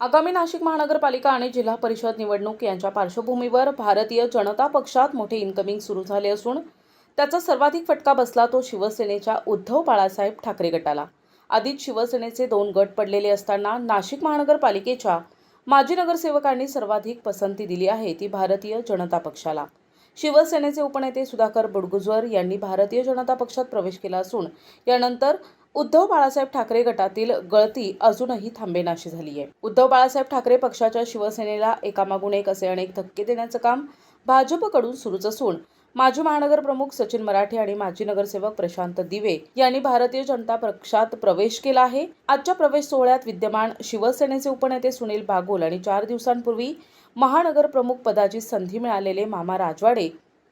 आगामी नाशिक महानगरपालिका आणि जिल्हा परिषद निवडणूक यांच्या पार्श्वभूमीवर भारतीय जनता पक्षात मोठे इन्कमिंग सुरू झाले असून त्याचा सर्वाधिक फटका बसला तो शिवसेनेच्या उद्धव बाळासाहेब ठाकरे गटाला. आधीच शिवसेनेचे दोन गट पडलेले असताना नाशिक महानगरपालिकेच्या माजी नगरसेवकांनी सर्वाधिक पसंती दिली आहे ती भारतीय जनता पक्षाला. शिवसेनेचे उपनेते सुधाकर बुडगुजर यांनी भारतीय जनता पक्षात प्रवेश केला असून यानंतर उद्धव बाळासाहेब ठाकरे गटातील गळती अजूनही थांबेनाशी झाली आहे. उद्धव बाळासाहेब ठाकरे पक्षाच्या शिवसेनेला एकामागून एक असे अनेक धक्के देण्याचं काम भाजपकडून सुरूच असून माजी महानगर प्रमुख सचिन मराठे आणि माजी नगरसेवक प्रशांत दिवे यांनी भारतीय जनता पक्षात प्रवेश केला आहे. आजच्या प्रवेश सोहळ्यात विद्यमान शिवसेनेचे उपनेते सुनील बागोल आणि चार दिवसांपूर्वी महानगर प्रमुख पदाची संधी मिळालेले मामा राजवाडे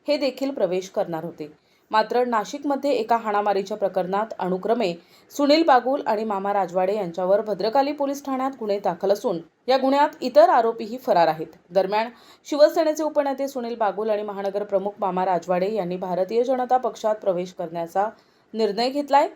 हे देखील प्रवेश करणार होते. मात्र नाशिकमध्ये एका हाणामारीच्या प्रकरणात अनुक्रमे सुनील बागुल आणि मामा राजवाडे यांच्यावर भद्रकाली पोलीस ठाण्यात गुन्हे दाखल असून या गुन्ह्यात इतर आरोपीही फरार आहेत. दरम्यान शिवसेनेचे उपनेते सुनील बागुल आणि महानगर प्रमुख मामा राजवाडे यांनी भारतीय जनता पक्षात प्रवेश करण्याचा निर्णय घेतलाय.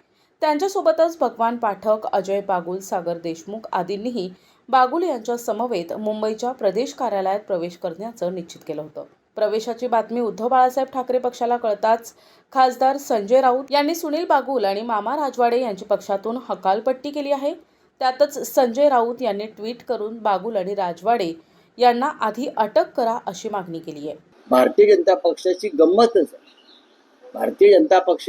त्यांच्यासोबतच भगवान पाठक अजय बागुल सागर देशमुख आदींनीही बागुल यांच्या समवेत मुंबईच्या प्रदेश कार्यालयात प्रवेश करण्याचं निश्चित केलं होतं. प्रवेशाची बातमी उद्धव बाळासाहेब ठाकरे पक्षाला कळताच खासदार संजय राऊत यांनी सुनील बागुल आणि मामा राजवाडे यांची पक्षातून हकालपट्टी केली आहे. त्यातच संजय राऊत यांनी ट्विट करून बागुल आणि राजवाडे यांना आधी अटक करा अशी मागणी केली आहे. भारतीय जनता पक्षाची गंमतच भारतीय जनता पक्ष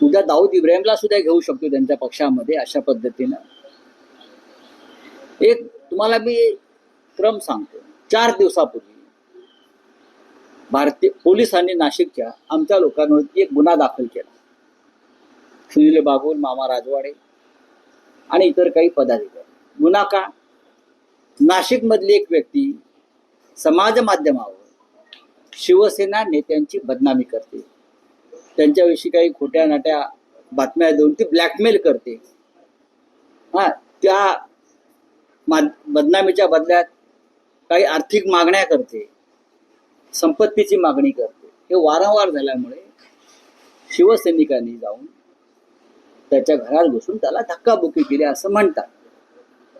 उद्या दाऊद इब्राहिमला सुद्धा घेऊ शकतो त्यांच्या पक्षामध्ये अशा पद्धतीनं. एक तुम्हाला मी क्रम सांगतो. चार दिवसापूर्वी भारतीय पोलिसांनी नाशिकच्या आमच्या लोकांवरती एक गुन्हा दाखल केला. सुनील बागुल मामा राजवाडे आणि इतर काही पदाधिकारी. गुन्हा का? नाशिकमधली एक व्यक्ती समाज माध्यमावर शिवसेना नेत्यांची बदनामी करते. त्यांच्याविषयी काही खोट्या नाट्या बातम्या देऊन ती ब्लॅकमेल करते. हा त्या मा- बदनामीच्या बदल्यात काही आर्थिक मागण्या करते. संपत्तीची मागणी करते. हे वारंवार झाल्यामुळे शिवसैनिकांनी जाऊन त्याच्या घरात घुसून त्याला धक्काबुक्की केली असं म्हणतात.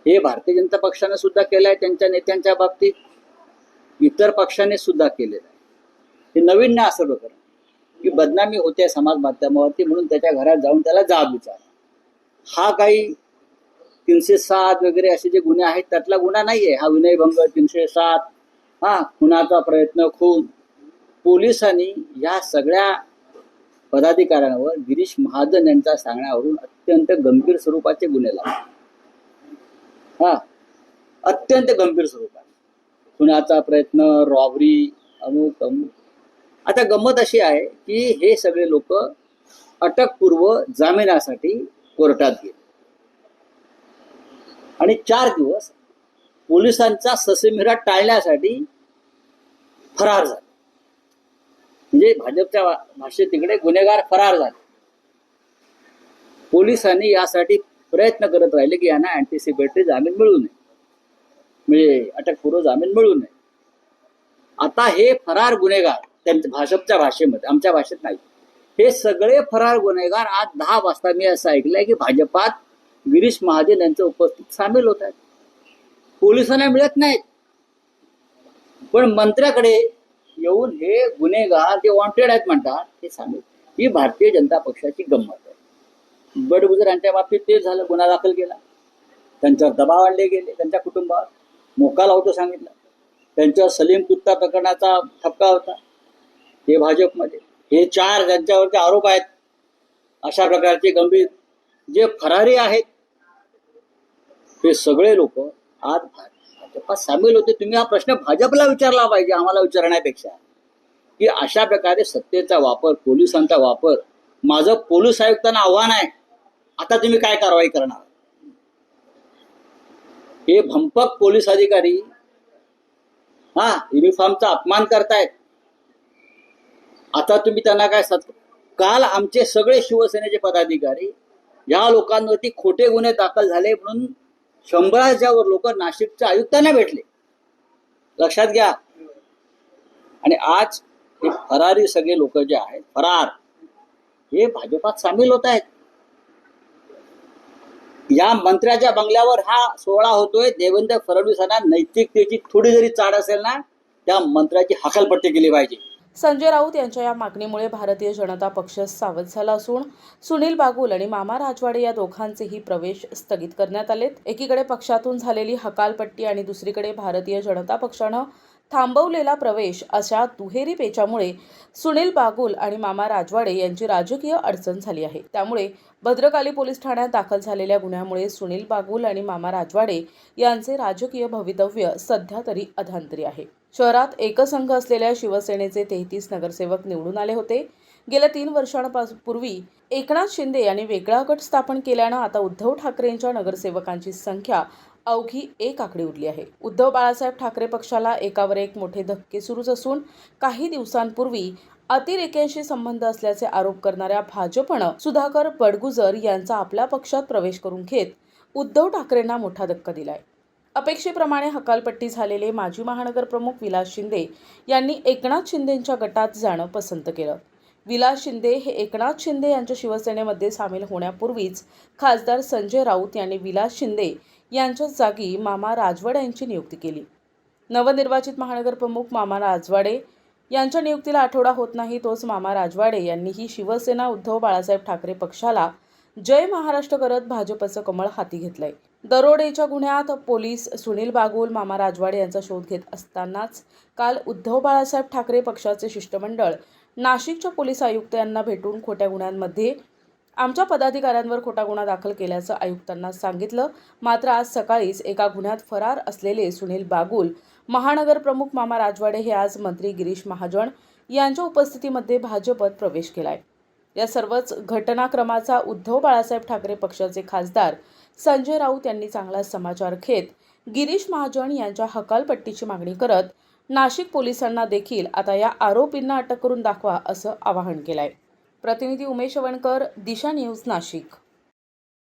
हे भारतीय जनता पक्षाने सुद्धा केलं आहे त्यांच्या नेत्यांच्या बाबतीत. इतर पक्षाने सुद्धा केलेलं आहे. हे नवीन ना असं प्रकरण की बदनामी होते समाज माध्यमावरती म्हणून त्याच्या घरात जाऊन त्याला जाब विचार हा काही तीनशे सात वगैरे असे जे गुन्हे आहेत त्यातला गुन्हा नाहीये. हा विनयभंग तीनशे सात हा खुनाचा प्रयत्न खून. पोलिसांनी या सगळ्या पदाधिकाऱ्यांवर गिरीश महाजन यांच्या सांगण्यावरून अत्यंत गंभीर स्वरूपाचे गुन्हे लावले. हा अत्यंत गंभीर स्वरूपात खुनाचा प्रयत्न रॉबरी अमुक अमुक. आता गंमत अशी आहे की हे सगळे लोक अटकपूर्व जामिनासाठी कोर्टात गेले. आणि चार दिवस पोलिसांचा ससेमिरा टाळण्यासाठी फरार झाले. म्हणजे भाजपच्या भाषेत तिकडे गुन्हेगार फरार झाले. पोलिसांनी यासाठी प्रयत्न करत राहिले की यांना अँटिसिपेटरी जामीन मिळू नये. म्हणजे अटकपूर्व जामीन मिळू नये. आता हे फरार गुन्हेगार त्यांच्या भाजपच्या भाषेमध्ये आमच्या भाषेत नाही. हे सगळे फरार गुन्हेगार आज दहा वाजता मी असं ऐकलंय की भाजपात गिरीश महाजन यांच्या उपस्थित सामील होत आहेत. पोलिसांना मिळत नाहीत. पण मंत्र्याकडे येऊन हे गुन्हेगार जे वॉन्टेड आहेत म्हणतात ते सामील ही भारतीय जनता पक्षाची गंमत आहे. बडगुजरांच्या बाबतीत ते झालं गुन्हा दाखल केला. त्यांच्यावर दबाव आणले गेले त्यांच्या कुटुंबावर. मोका लावतो सांगितलं. त्यांच्यावर सलीम कुत्ता प्रकरणाचा ठपका होता. हे भाजपमध्ये. हे चार ज्यांच्यावरती आरोप आहेत अशा प्रकारचे गंभीर जे फरारी आहेत ते सगळे लोक आज भारत भाजपात सामील होते. तुम्ही हा प्रश्न भाजपला विचारला पाहिजे आम्हाला विचारण्यापेक्षा. की अशा प्रकारे सत्तेचा वापर पोलिसांचा वापर माझं पोलीस आयुक्तांना आव्हान आहे. आता तुम्ही काय कारवाई करणार? हे भंपक पोलीस अधिकारी हा युनिफॉर्मचा अपमान करतायत. आता तुम्ही त्यांना काय सत काल आमचे सगळे शिवसेनेचे पदाधिकारी या लोकांवरती खोटे गुन्हे दाखल झाले म्हणून शंभर वर लोक नाशिकच्या आयुक्तांना भेटले. लक्षात घ्या. आणि आज हे फरारी सगळे लोक जे आहेत फरार हे भाजपात सामील होत आहेत. या मंत्र्याच्या बंगल्यावर हा सोहळा होतोय. देवेंद्र फडणवीसांना नैतिकतेची थोडी जरी चाड असेल ना त्या मंत्र्याची हकालपट्टी केली पाहिजे. संजय राऊत यांच्या या मागणीमुळे भारतीय जनता पक्ष सावध झाला असून सुनील बागुल आणि मामा राजवाडे या दोघांचेही प्रवेश स्थगित करण्यात आलेत. एकीकडे पक्षातून झालेली हकालपट्टी आणि दुसरीकडे भारतीय जनता पक्षानं थांबवलेला प्रवेश अशा दुहेरी पेचामुळे सुनील बागुल आणि मामा राजवाडे यांची राजकीय अडचण झाली आहे. त्यामुळे भद्रकाली पोलीस ठाण्यात दाखल झालेल्या गुन्ह्यामुळे सुनील बागुल आणि मामा राजवाडे यांचे राजकीय भवितव्य सध्या तरी अधांतरी आहे. शहरात एकसंघ असलेल्या शिवसेनेचे तेहतीस नगरसेवक निवडून आले होते. गेल्या तीन वर्षांपूर्वी एकनाथ शिंदे यांनी वेगळा गट स्थापन केल्यानं आता उद्धव ठाकरेंच्या नगरसेवकांची संख्या अवघी एक आकडी उरली आहे. उद्धव बाळासाहेब ठाकरे पक्षाला एकावर एक मोठे धक्के सुरूच असून काही दिवसांपूर्वी अतिरेक्यांशी संबंध असल्याचे आरोप करणाऱ्या भाजपनं सुधाकर बडगुजर यांचा आपल्या पक्षात प्रवेश करून घेत उद्धव ठाकरेंना मोठा धक्का दिलाय. अपेक्षेप्रमाणे हकालपट्टी झालेले माजी महानगर प्रमुख विलास शिंदे यांनी एकनाथ शिंदेंच्या गटात जाणं पसंत केलं. विलास शिंदे हे एकनाथ शिंदे यांच्या शिवसेनेमध्ये सामील होण्यापूर्वीच खासदार संजय राऊत यांनी विलास शिंदे यांच्या जागी मामा राजवाडे यांची नियुक्ती केली. नवनिर्वाचित महानगर प्रमुख मामा राजवाडे यांच्या नियुक्तीला आठवडा होत नाही तोच मामा राजवाडे यांनीही शिवसेना उद्धव बाळासाहेब ठाकरे पक्षाला जय महाराष्ट्र करत भाजपचं कमळ हाती घेतलंय. दरोडेच्या गुन्ह्यात पोलीस सुनील बागुल मामा राजवाडे यांचा शोध घेत असतानाच काल उद्धव बाळासाहेब ठाकरे पक्षाचे शिष्टमंडळ नाशिकच्या पोलीस आयुक्त यांना भेटून खोट्या गुन्ह्यांमध्ये आमच्या पदाधिकाऱ्यांवर खोटा गुन्हा दाखल केल्याचं आयुक्तांना सांगितलं. मात्र आज सकाळीच एका गुन्ह्यात फरार असलेले सुनील बागुल महानगर प्रमुख मामा राजवाडे हे आज मंत्री गिरीश महाजन यांच्या उपस्थितीमध्ये भाजपत प्रवेश केलाय. या सर्वच घटनाक्रमाचा उद्धव बाळासाहेब ठाकरे पक्षाचे खासदार संजय राऊत यांनी चांगला समाचार घेत गिरीश महाजन यांच्या हकालपट्टीची मागणी करत नाशिक पोलिसांना देखील आता या आरोपींना अटक करून दाखवा असं आवाहन केलंय. प्रतिनिधी उमेश वणकर दिशा न्यूज नाशिक.